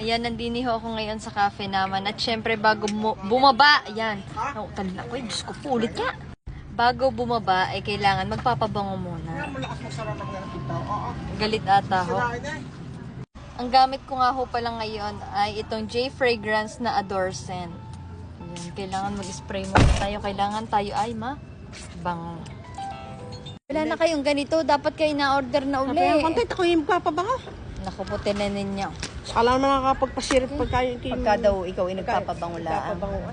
Ayan, nandiniho ako ngayon sa cafe naman. At syempre, bago bumaba, ayan. Oh, talila ko, eh. Diyos ko, pulit nga. Bago bumaba, ay kailangan magpapabango muna. Galit ata ho. Na eh. Ang gamit ko nga ho pala ngayon ay itong J Fragrance na Adore Scent. Ayan, kailangan mag-spray muna tayo. Kailangan tayo ay ma bango. Wala na kayong ganito. Dapat kayo na-order na Kaya uli. content ako yung papabango. Naku po, tinanin niyo. Saka lang nakakapagpasirit pagka yung Pagka daw ikaw ay nagpapabango lang. Papabango.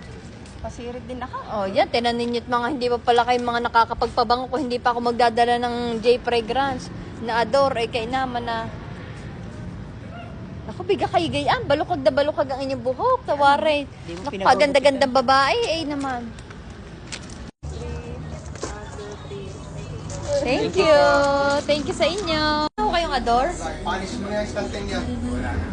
Pasirit din ako. Oh, yan. Tinanin niyo't mga hindi pa pala kayo mga nakakapagpabango kung hindi pa ako magdadala ng J Fragrance na Adore. Ay kay naman na Ako, biga kayo gayaan. Balukag na balukag ang inyong buhok. Tawari. Napaganda-gandang babae. Eh naman. Thank you. Thank you sa inyo. Kayong adore? Panis mo na yung niya. Wala na.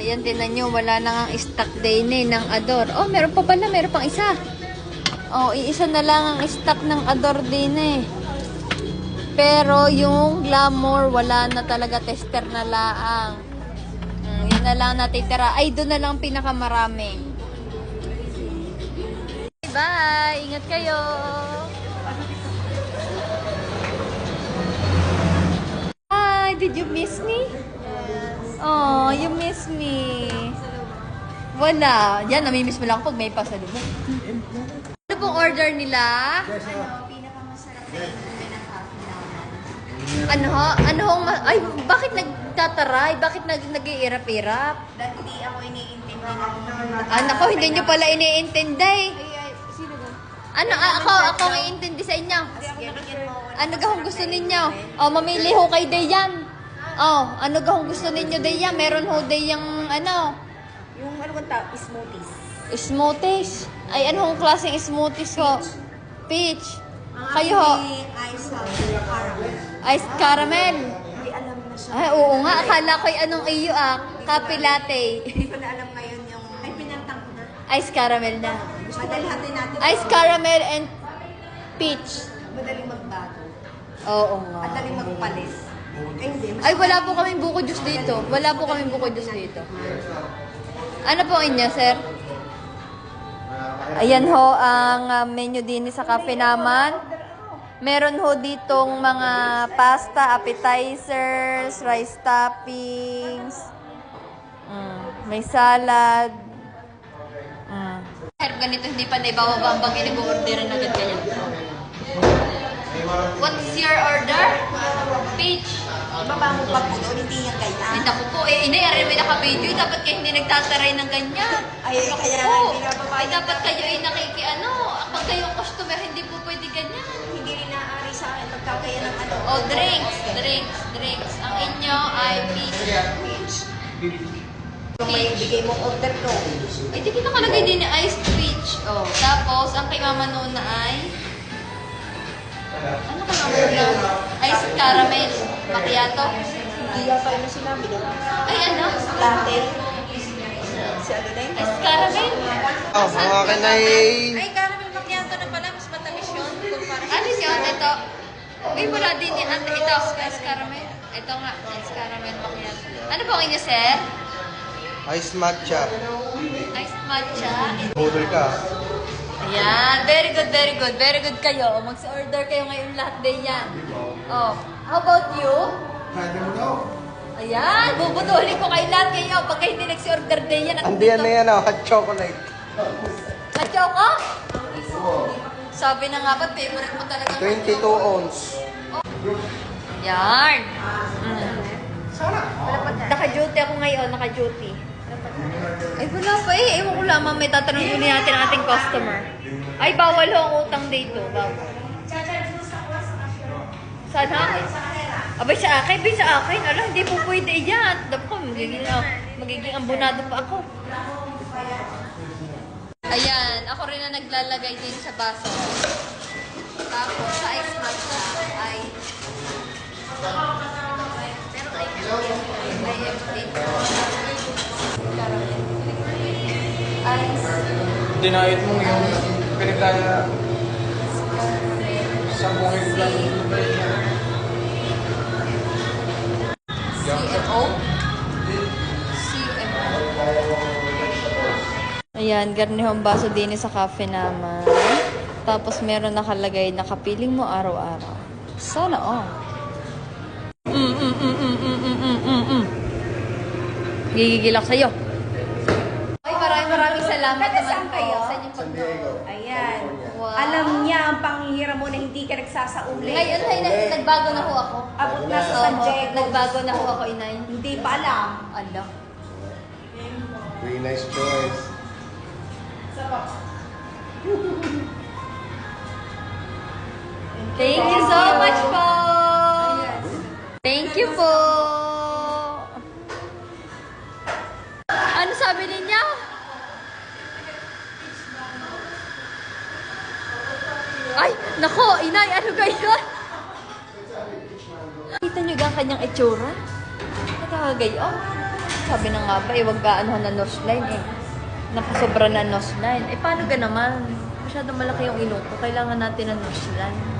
Ayan, tinan nyo, wala na nga stock day na eh, ng Adore. Oh, meron pa pala, meron pang isa. Oh, iisa na lang ang stock ng Adore din eh. Pero yung Glamour, wala na talaga tester na laang. Mm, yun na lang natitira. Ay, doon na lang pinakamarami. Bye! Ingat kayo! Did you miss me? Oh, you miss me. Wala. Yan, namimiss mo lang pag may pasalubong. Ano pong order nila? Ano ho? Ano ho? ma- Ay, bakit nagtataray? Bakit nag nag-iirap-irap? Dahil hindi ako iniintindi ng Ah, nako, hindi nyo pala iniintindi. Sino ba? Ano, ah, ako, ako ang iintindi sa inyo. Sige, bigyan mo ako. Ano gahong gusto ninyo? Oh, mamili ho kay Dayan. Oh, ano gahong gusto ninyo, Dayan? Meron ho Dayang, ano, Yung ano bang tawag? Smoothies. Smoothies. Ay, ano hong klaseng smoothies ho? Peach. Kayo ho? ice caramel. Iced caramel. Hindi alam na siya. Ay, oo nga. Akala ko yung anong iyo ah. Cafe latte. Hindi ko na alam ngayon yung... Ay, pinantang ko na. Iced caramel na. Madali hatin natin. Iced caramel and peach. Madaling magbago. Oo nga. At daling magpalis. Ay, wala po kaming buko juice dito. Wala po kaming buko juice dito. Ano po inyo, sir? Ayan ho ang ah, menu din sa cafe naman. Meron ho ditong mga pasta, appetizers, rice toppings, mm, may salad. Mm. Sir, ganito hindi pa na ibababa ang bagay nag-orderan agad ganyan. What's your order? Peach. Ibaba mo pa po doon, hindi yan Ay, ganyan. naku po, eh, inay, aray, may naka-video, dapat kayo hindi nagtataray ng ganyan. Ay, Naku kaya po, ay, dapat kayo ay nakikiano, pag kayo customer, hindi po pwede ganyan. Hindi rin naaari sa akin pagkakaya ng ano. Oh, drinks, drinks, drinks. Ang inyo ay peach. Kung may bigay mong order ko. Ay, di kita kalagay din na iced peach. Oh, tapos, ang kay Mama Nuna ay... Ano ka Nuna? Iced caramel macchiato. Hindi yata na sinabi. no? Ay, ano? Latte. Si ano na yun? Iced caramel. Oh, ang akin ay... Ay, caramel macchiato na pala. Mas matamis yun. Kumpara Ano yun? Ito. Uy, wala din yan. Ito, ito, ice caramel. Ito nga, ice caramel macchiato. Ano po ang inyo, sir? Ice matcha. Ice matcha. Budol ka. Ayan. Very good, very good. Very good kayo. Mag-order kayo ngayon lahat din yan. Oh. How about you? Pwede mo daw. Ayan. Bubudulin ko kayo lahat kayo. Pagka hindi nagsi-order din yan. At Andi yan na yan, oh, hot chocolate. Choco? Sabi na nga ba, favorite mo talaga. 22 ounce. Yan. Mm. Naka-duty ako ngayon, naka-duty. Ay, wala pa eh. Ewan ko lamang, may tatanong muli natin ang ating customer. Ay, bawal ho ang utang dito. Bawal. Saan ha? Abay sa akin, abay sa akin. Ala, hindi po pwede yan. Dapat ko, magiging, ah, magiging ambunado pa ako. Ayan, ako rin na naglalagay din sa baso. Tapos, sa ice ay... dinayit mo yung pinagkaya sa buhay lang. CMO? Ayan, garnihong baso din sa cafe naman. Tapos meron nakalagay na kapiling mo araw-araw. Sana oh. Mm, mm, mm, mm, mm, mm, mm, mm. Gigigilak sa'yo. Kayo? sa inyong pag Ayan. Wow. Alam niya ang panghihiram mo na hindi ka nagsasauli. Ngayon, ay, nag- nagbago na ho ako. Abot na sa San Oo, Diego. Nagbago na ho ako, inay. Hindi pa alam. Ala. Very nice choice. Thank you Ay, nako, inay, ano gayon? Kita ga ang kanyang itsura? Nakakagayon. Sabi na nga ba, eh, wag ka ano na nose line eh. Nakasobra na nose line. Eh, paano ga naman? Masyadong malaki yung ilong ko. Kailangan natin ng nose line.